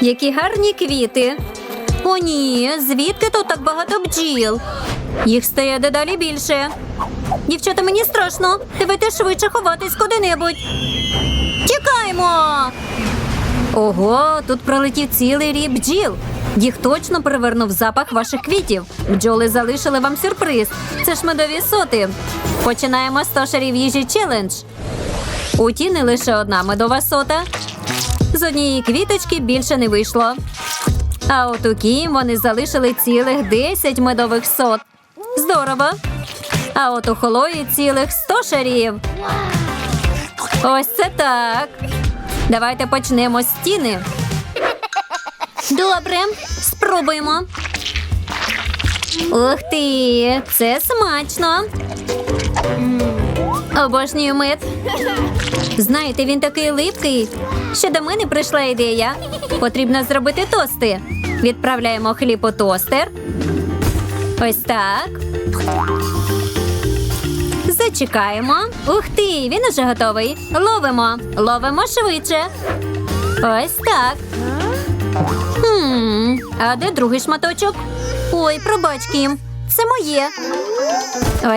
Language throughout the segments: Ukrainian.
Які гарні квіти. О, ні, звідки тут так багато бджіл? Їх стає дедалі більше. Дівчата, мені страшно. Давайте швидше ховатись куди-небудь. Тікаємо. Ого, тут пролетів цілий рій бджіл. Їх точно привернув запах ваших квітів. Бджоли залишили вам сюрприз. Це ж медові соти. Починаємо 100 шарів їжі челендж. У Тіни лише одна медова сота. З однієї квіточки більше не вийшло. А от у Кім вони залишили цілих 10 медових сот. Здорово. А от у Холої цілих 100 шарів. Ось це так. Давайте почнемо з стіни. Добре, спробуємо. Ух ти, це смачно. Обожнюю мед. Знаєте, він такий липкий. Ще до мене прийшла ідея. Потрібно зробити тости. Відправляємо хліб у тостер. Ось так. Зачекаємо. Ух ти, він уже готовий. Ловимо. Ловимо швидше. Ось так. Хм, а де другий шматочок? Ой, пробач, Кім. Це моє.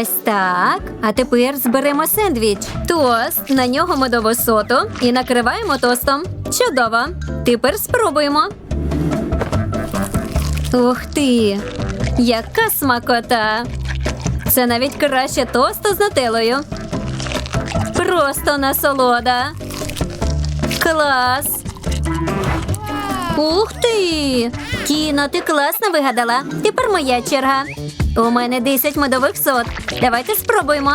Ось так. А тепер зберемо сендвіч. Тост, на нього медову соту і накриваємо тостом. Чудово. Тепер спробуємо. Ух ти! Яка смакота! Це навіть краще тосту з нутеллою. Просто насолода. Клас! Ух ти! Тіно, ти класно вигадала. Тепер моя черга. У мене 10 медових сот. Давайте спробуємо.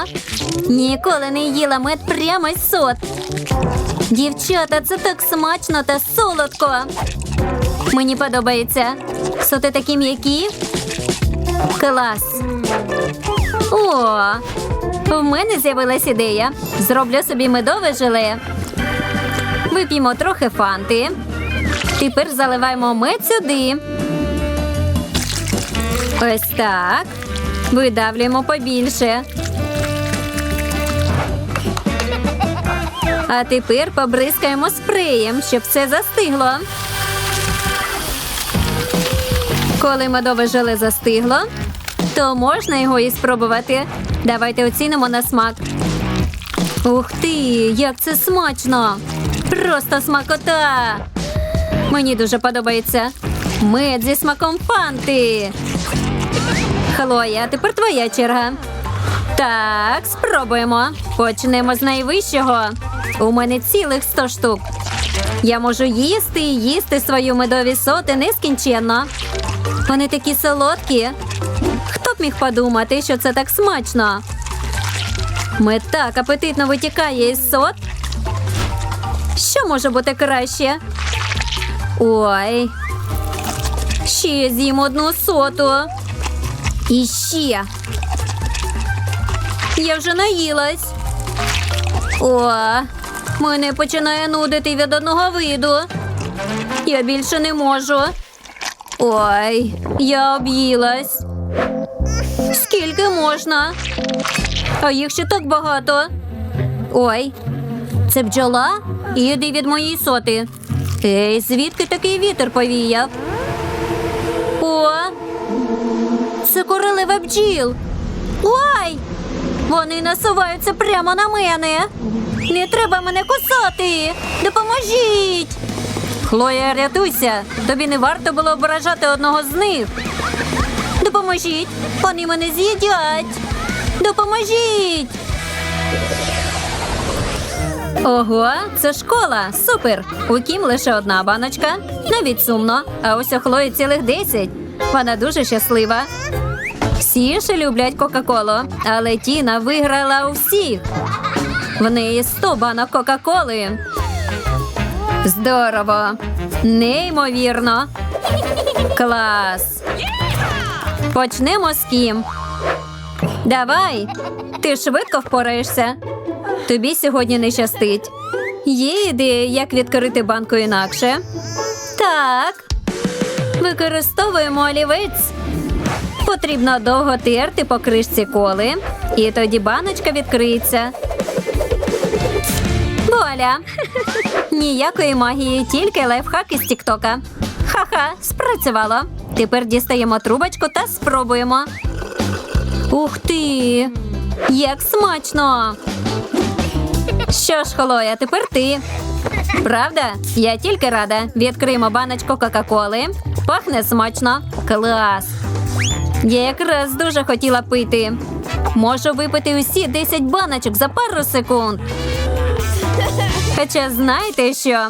Ніколи не їла мед прямо з сот. Дівчата, це так смачно та солодко. Мені подобається. Соти такі м'які. Клас. О, в мене з'явилась ідея. Зроблю собі медове желе. Вип'ємо трохи фанти. Тепер заливаємо мед сюди. Ось так. Видавлюємо побільше. А тепер побризкаємо спреєм, щоб все застигло. Коли медове желе застигло, то можна його і спробувати. Давайте оцінимо на смак. Ух ти, як це смачно! Просто смакота! Мені дуже подобається. Мед зі смаком фанти. Хлоя, тепер твоя черга. Так, спробуємо. Почнемо з найвищого. У мене цілих 100 штук. Я можу їсти і їсти свою медові соти нескінченно. Вони такі солодкі. Хто б міг подумати, що це так смачно? Мед так апетитно витікає із сот. Що може бути краще? Ой. Ще з'їм одну соту. І ще. Я вже наїлась. О, мене починає нудити від одного виду. Я більше не можу. Ой, я об'їлась. Скільки можна? А їх ще так багато. Ой, це бджола? Іди від моєї соти. Ей, звідки такий вітер повіяв? О, це королева бджіл. Ой! Вони насуваються прямо на мене. Не треба мене кусати. Допоможіть. Хлоя, рятуйся. Тобі не варто було ображати одного з них. Допоможіть. Вони мене з'їдять. Допоможіть. Ого, це школа. Супер. У Кім лише одна баночка. Навіть сумно. А ось у Хлої цілих десять. Вона дуже щаслива. Всі ж люблять Кока-Колу, але Тіна виграла у. В неї 100 банок Кока-Коли. Здорово. Неймовірно. Клас. Почнемо з Кім. Давай. Ти швидко впораєшся. Тобі сьогодні не щастить. Є ідея, як відкрити банку інакше? Так. Використовуємо олівець. Потрібно довго терти по кришці коли, і тоді баночка відкриється. Вуаля! Ніякої магії, тільки лайфхак із Тіктока. Ха-ха, спрацювало. Тепер дістаємо трубочку та спробуємо. Ух ти! Як смачно! Що ж, Хлоя, тепер ти. Правда? Я тільки рада. Відкриємо баночку Кока-Коли. Пахне смачно. Клас. Я якраз дуже хотіла пити. Можу випити усі 10 баночок за пару секунд. Хоча знаєте що?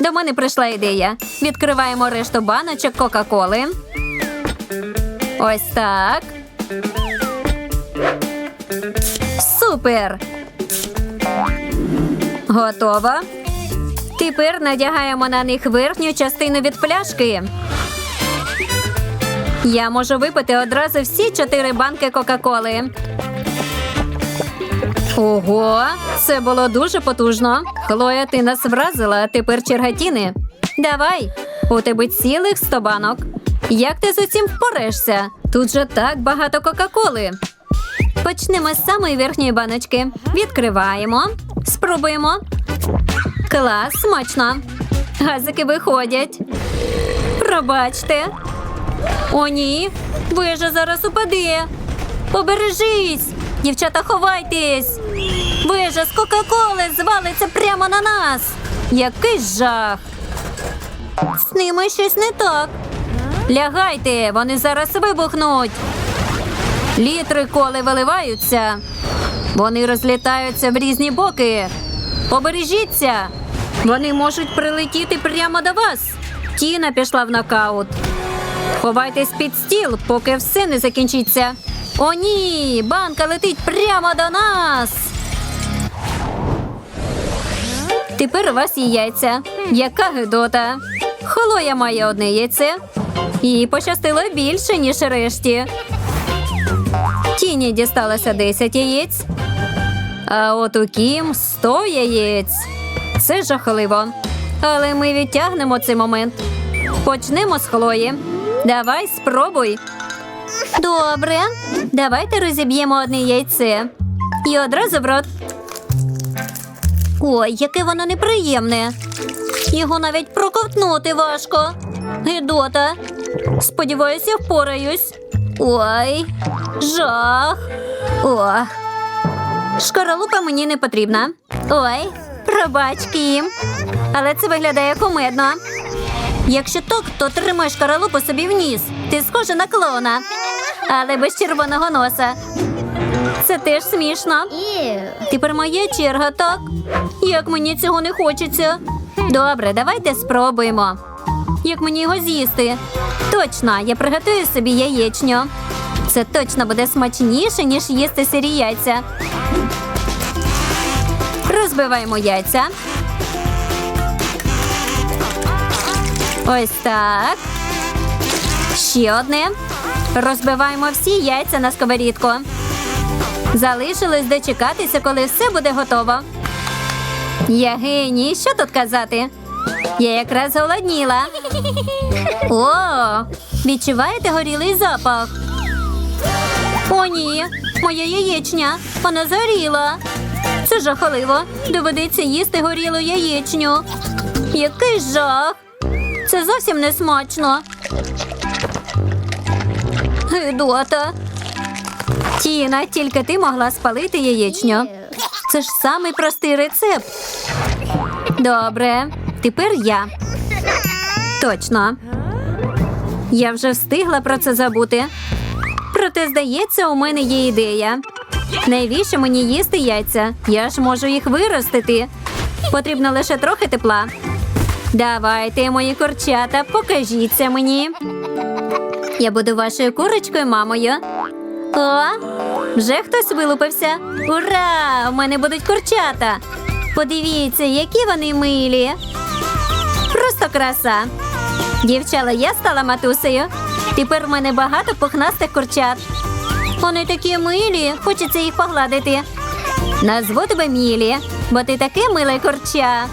До мене прийшла ідея. Відкриваємо решту баночок Кока-Коли. Ось так. Супер! Готово. Тепер надягаємо на них верхню частину від пляшки. Я можу випити одразу всі чотири банки Кока-Коли. Ого, це було дуже потужно. Хлоя, ти нас вразила, тепер черга Тіни. Давай, у тебе цілих сто банок. Як ти з усім впораєшся? Тут же так багато Кока-Коли. Почнемо з самої верхньої баночки. Відкриваємо, спробуємо. Клас, смачно. Газики виходять. Пробачте. О, ні. Вежа зараз упаде. Побережись! Дівчата, ховайтесь! Вежа з Кока-Коли звалиться прямо на нас. Який жах! З ними щось не так. Лягайте, вони зараз вибухнуть. Літри коли виливаються. Вони розлітаються в різні боки. Побережіться! Вони можуть прилетіти прямо до вас. Тіна пішла в нокаут. Ховайтесь під стіл, поки все не закінчиться. О, ні! Банка летить прямо до нас. Тепер у вас є яйця. Яка гидота. Холоя має одне яйце. Їй пощастило більше, ніж решті. Тіні дісталося 10 яєць. А от у Кім 100 яєць. Це жахливо. Але ми відтягнемо цей момент. Почнемо з Хлої. Давай спробуй. Добре. Давайте розіб'ємо одне яйце. І одразу в рот. Ой, яке воно неприємне. Його навіть проковтнути важко. Гидота. Сподіваюся, впораюсь. Ой, жах. Ох. Шкаралупа мені не потрібна. Ой, пробач. Але це виглядає кумедно. Якщо так, то тримай шкаралупу собі вніс. Ти схожа на клоуна. Але без червоного носа. Це теж смішно. Тепер моя черга, так? Як мені цього не хочеться. Добре, давайте спробуємо. Як мені його з'їсти? Точно, я приготую собі яєчню. Це точно буде смачніше, ніж їсти сирі яйця. Розбиваємо яйця. Ось так. Ще одне. Розбиваємо всі яйця на сковорідку. Залишилось дочекатися, коли все буде готово. Я геній, що тут казати? Я якраз голодніла. О, відчуваєте горілий запах? О, ні, моя яєчня. Вона згоріла. Це жахливо. Доведеться їсти горілу яєчню. Який жах. Це зовсім не смачно. Гидота. Тіна, тільки ти могла спалити яєчню. Це ж самий простий рецепт. Добре, тепер я. Точно. Я вже встигла про це забути. Проте, здається, у мене є ідея. Навіщо мені їсти яйця? Я ж можу їх виростити. Потрібно лише трохи тепла. Давайте, мої курчата, покажіться мені. Я буду вашою курочкою, мамою. О, вже хтось вилупився. Ура! У мене будуть курчата. Подивіться, які вони милі. Просто краса. Дівчала, я стала матусею. Тепер в мене багато пухнастих курчат. Вони такі милі, хочеться їх погладити. Назву тебе Мілі, бо ти таке миле курча.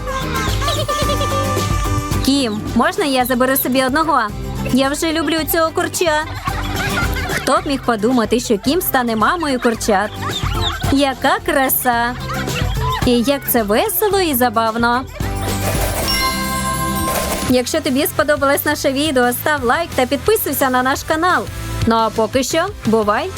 Кім, можна я заберу собі одного? Я вже люблю цього курча. Хто б міг подумати, що Кім стане мамою курчат? Яка краса! І як це весело і забавно. Якщо тобі сподобалось наше відео, став лайк та підписуйся на наш канал. Ну а поки що, бувай!